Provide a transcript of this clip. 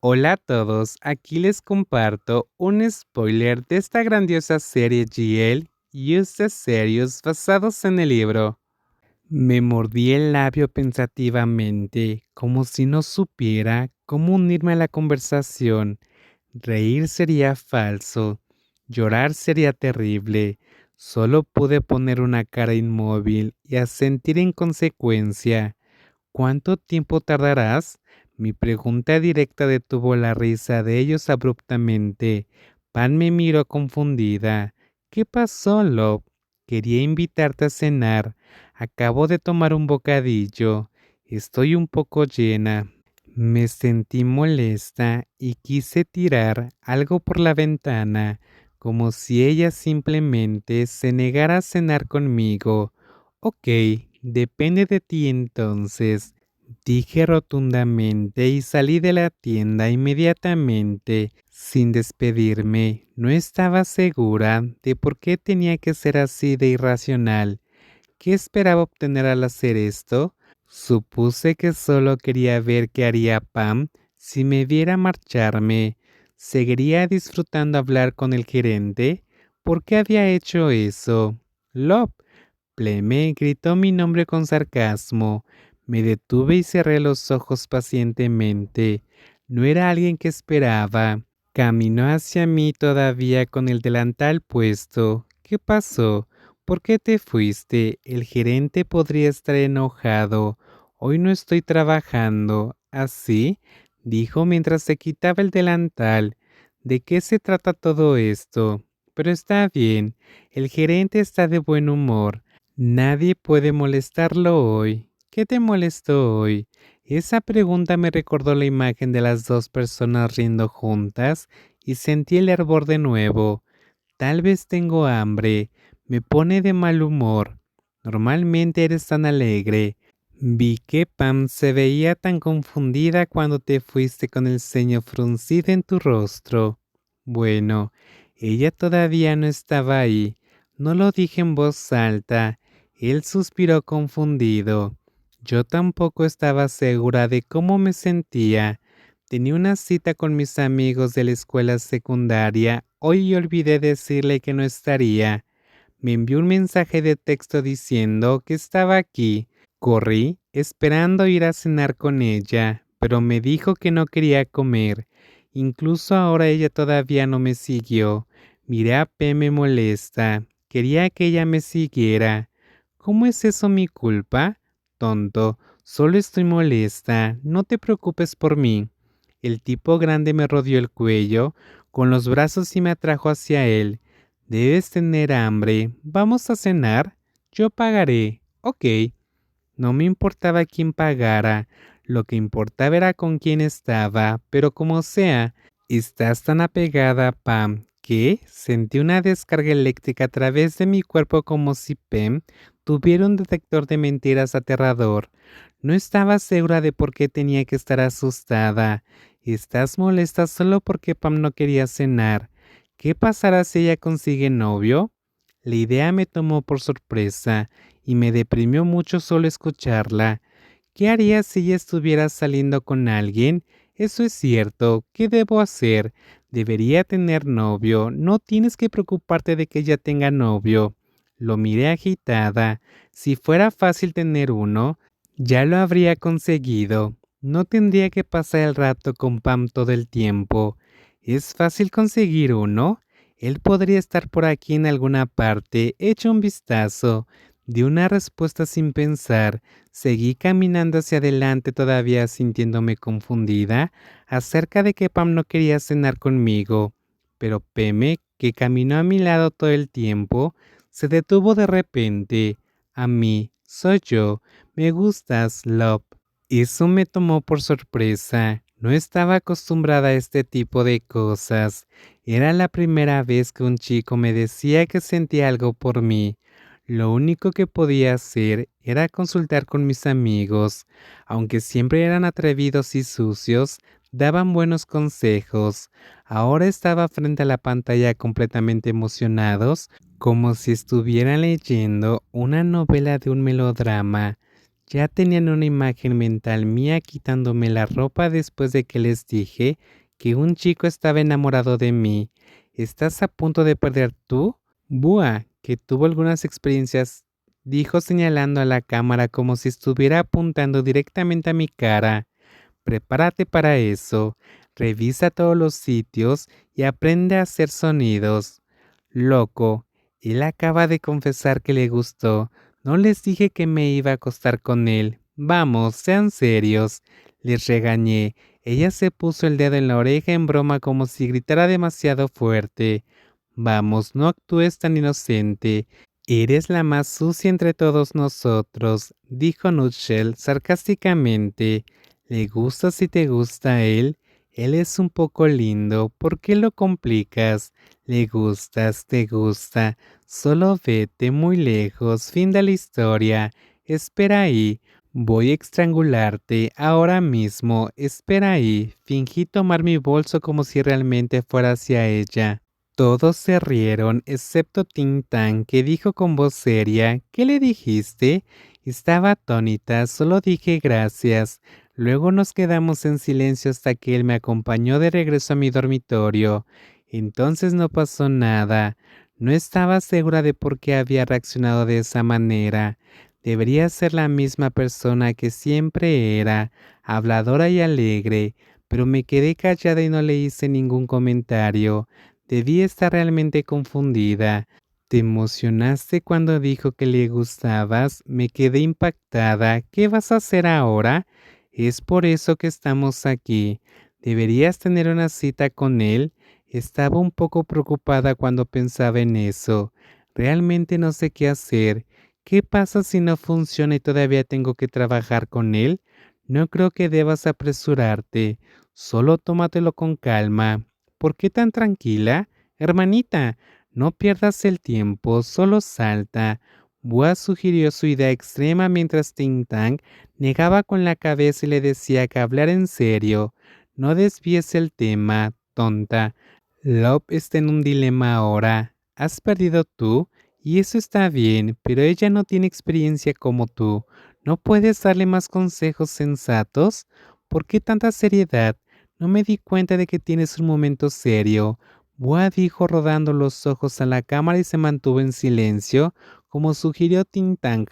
Hola a todos, aquí les comparto un spoiler de esta grandiosa serie GL Used Serious basados en el libro. Me mordí el labio pensativamente, como si no supiera cómo unirme a la conversación. Reír sería falso, llorar sería terrible. Solo pude poner una cara inmóvil y asentir en consecuencia. ¿Cuánto tiempo tardarás? Mi pregunta directa detuvo la risa de ellos abruptamente. Pan me miró confundida. ¿Qué pasó, Love? Quería invitarte a cenar. Acabo de tomar un bocadillo. Estoy un poco llena. Me sentí molesta y quise tirar algo por la ventana, como si ella simplemente se negara a cenar conmigo. Ok, depende de ti entonces. Dije rotundamente y salí de la tienda inmediatamente, sin despedirme. No estaba segura de por qué tenía que ser así de irracional. ¿Qué esperaba obtener al hacer esto? Supuse que solo quería ver qué haría Pam si me viera marcharme. ¿Seguiría disfrutando hablar con el gerente? ¿Por qué había hecho eso? Lop. Pleme gritó mi nombre con sarcasmo. Me detuve y cerré los ojos pacientemente. No era alguien que esperaba. Caminó hacia mí todavía con el delantal puesto. ¿Qué pasó? ¿Por qué te fuiste? El gerente podría estar enojado. Hoy no estoy trabajando. ¿Así? dijo mientras se quitaba el delantal. ¿De qué se trata todo esto? Pero está bien. El gerente está de buen humor. Nadie puede molestarlo hoy. ¿Qué te molestó hoy? Esa pregunta me recordó la imagen de las dos personas riendo juntas y sentí el hervor de nuevo. Tal vez tengo hambre. Me pone de mal humor. Normalmente eres tan alegre. Vi que Pam se veía tan confundida cuando te fuiste con el ceño fruncido en tu rostro. Bueno, ella todavía no estaba ahí. No lo dije en voz alta. Él suspiró confundido. Yo tampoco estaba segura de cómo me sentía. Tenía una cita con mis amigos de la escuela secundaria. Hoy olvidé decirle que no estaría. Me envió un mensaje de texto diciendo que estaba aquí. Corrí, esperando ir a cenar con ella, pero me dijo que no quería comer. Incluso ahora ella todavía no me siguió. Miré a P me molesta. Quería que ella me siguiera. ¿Cómo es eso mi culpa? Tonto, solo estoy molesta, no te preocupes por mí. El tipo grande me rodeó el cuello con los brazos y me atrajo hacia él. Debes tener hambre. ¿Vamos a cenar? Yo pagaré. Ok. No me importaba quién pagara. Lo que importaba era con quién estaba, pero como sea, estás tan apegada, Pam, que sentí una descarga eléctrica a través de mi cuerpo como si Pam tuviera un detector de mentiras aterrador. No estaba segura de por qué tenía que estar asustada. Estás molesta solo porque Pam no quería cenar. ¿Qué pasará si ella consigue novio? La idea me tomó por sorpresa y me deprimió mucho solo escucharla. ¿Qué haría si ella estuviera saliendo con alguien? Eso es cierto. ¿Qué debo hacer? Debería tener novio. No tienes que preocuparte de que ella tenga novio. Lo miré agitada. Si fuera fácil tener uno, ya lo habría conseguido. No tendría que pasar el rato con Pam todo el tiempo. ¿Es fácil conseguir uno? Él podría estar por aquí en alguna parte. Echa un vistazo. Di una respuesta sin pensar. Seguí caminando hacia adelante todavía sintiéndome confundida acerca de que Pam no quería cenar conmigo. Pero Peme, que caminó a mi lado todo el tiempo, se detuvo de repente. A mí, soy yo. Me gustas, Love. Eso me tomó por sorpresa. No estaba acostumbrada a este tipo de cosas. Era la primera vez que un chico me decía que sentía algo por mí. Lo único que podía hacer era consultar con mis amigos. Aunque siempre eran atrevidos y sucios, daban buenos consejos. Ahora estaba frente a la pantalla completamente emocionados como si estuviera leyendo una novela de un melodrama. Ya tenían una imagen mental mía quitándome la ropa después de que les dije que un chico estaba enamorado de mí. ¿Estás a punto de perder tú? Bua, que tuvo algunas experiencias, dijo señalando a la cámara como si estuviera apuntando directamente a mi cara. Prepárate para eso. Revisa todos los sitios y aprende a hacer sonidos. Loco, él acaba de confesar que le gustó. No les dije que me iba a acostar con él. Vamos, sean serios. Les regañé. Ella se puso el dedo en la oreja en broma como si gritara demasiado fuerte. Vamos, no actúes tan inocente. Eres la más sucia entre todos nosotros, dijo Nutshell sarcásticamente. ¿Le gusta si te gusta él? Él es un poco lindo, ¿por qué lo complicas? Le gustas, te gusta, solo vete muy lejos, fin de la historia. Espera ahí, voy a estrangularte ahora mismo, espera ahí. Fingí tomar mi bolso como si realmente fuera hacia ella. Todos se rieron, excepto Ting Tang, que dijo con voz seria, ¿qué le dijiste? Estaba atónita, solo dije gracias. Luego nos quedamos en silencio hasta que él me acompañó de regreso a mi dormitorio. Entonces no pasó nada. No estaba segura de por qué había reaccionado de esa manera. Debería ser la misma persona que siempre era, habladora y alegre, pero me quedé callada y no le hice ningún comentario. Debí estar realmente confundida. ¿Te emocionaste cuando dijo que le gustabas? Me quedé impactada. ¿Qué vas a hacer ahora? Es por eso que estamos aquí. Deberías tener una cita con él. Estaba un poco preocupada cuando pensaba en eso. Realmente no sé qué hacer. ¿Qué pasa si no funciona y todavía tengo que trabajar con él? No creo que debas apresurarte. Solo tómatelo con calma. ¿Por qué tan tranquila? Hermanita, no pierdas el tiempo, solo salta. Bua sugirió su idea extrema mientras Ting Tang negaba con la cabeza y le decía que hablar en serio. No desvíes el tema, tonta. Love está en un dilema ahora. Has perdido tú, y eso está bien, pero ella no tiene experiencia como tú. ¿No puedes darle más consejos sensatos? ¿Por qué tanta seriedad? No me di cuenta de que tienes un momento serio. Bua dijo rodando los ojos a la cámara y se mantuvo en silencio, como sugirió Tintang.